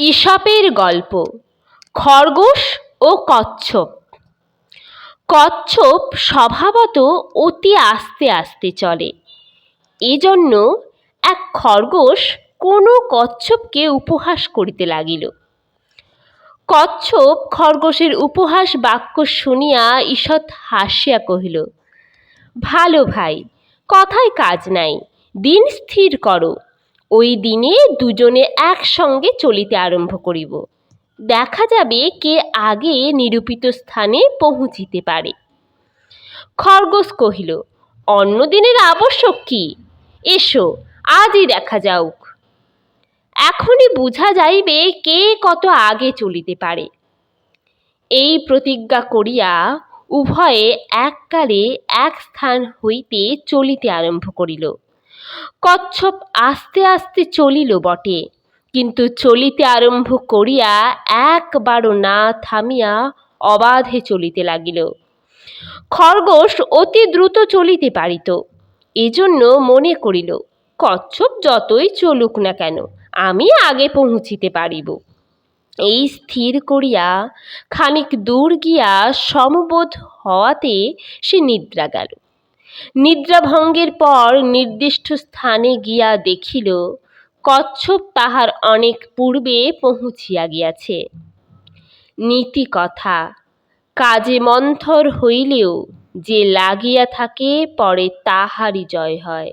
ঈশপের গল্প, খরগোশ ও কচ্ছপ। কচ্ছপ স্বভাবত অতি আস্তে আস্তে চলে। এজন্য এক খরগোশ কোনো কচ্ছপকে উপহাস করিতে লাগিল। কচ্ছপ খরগোশের উপহাস বাক্য শুনিয়া ঈষৎ হাসিয়া কহিল, ভালো ভাই, কথায় কাজ নাই, দিন স্থির করো। ওই দিনে দুজনে একসঙ্গে চলিতে আরম্ভ করিব। দেখা যাবে কে আগে নিরূপিত স্থানে পৌঁছিতে পারে। খরগোশ কহিল, অন্য দিনের আবশ্যক কি? এসো, আজই দেখা যাউক। এখনই বুঝা যাইবে কে কত আগে চলিতে পারে। এই প্রতিজ্ঞা করিয়া উভয়ে এককালে এক স্থান হইতে চলিতে আরম্ভ করিল। কচ্ছপ আস্তে আস্তে চলিল বটে, কিন্তু চলিতে আরম্ভ করিয়া একবারও না থামিয়া অবাধে চলিতে লাগিল। খরগোশ অতি দ্রুত চলিতে পারিত, এজন্য মনে করিল, কচ্ছপ যতই চলুক না কেন, আমি আগে পৌঁছিতে পারিব। এই স্থির করিয়া খানিক দূর গিয়া সমবোধ হওয়াতে সে নিদ্রা গেল। নিদ্রাভঙ্গের পর নির্দিষ্ট স্থানে গিয়া দেখিল, কচ্ছপ তাহার অনেক পূর্বে পৌঁছিয়া গিয়াছে। নীতি কথা কাজে মন্থর হইলেও যে লাগিয়া থাকে পরে তাহারই জয় হয়।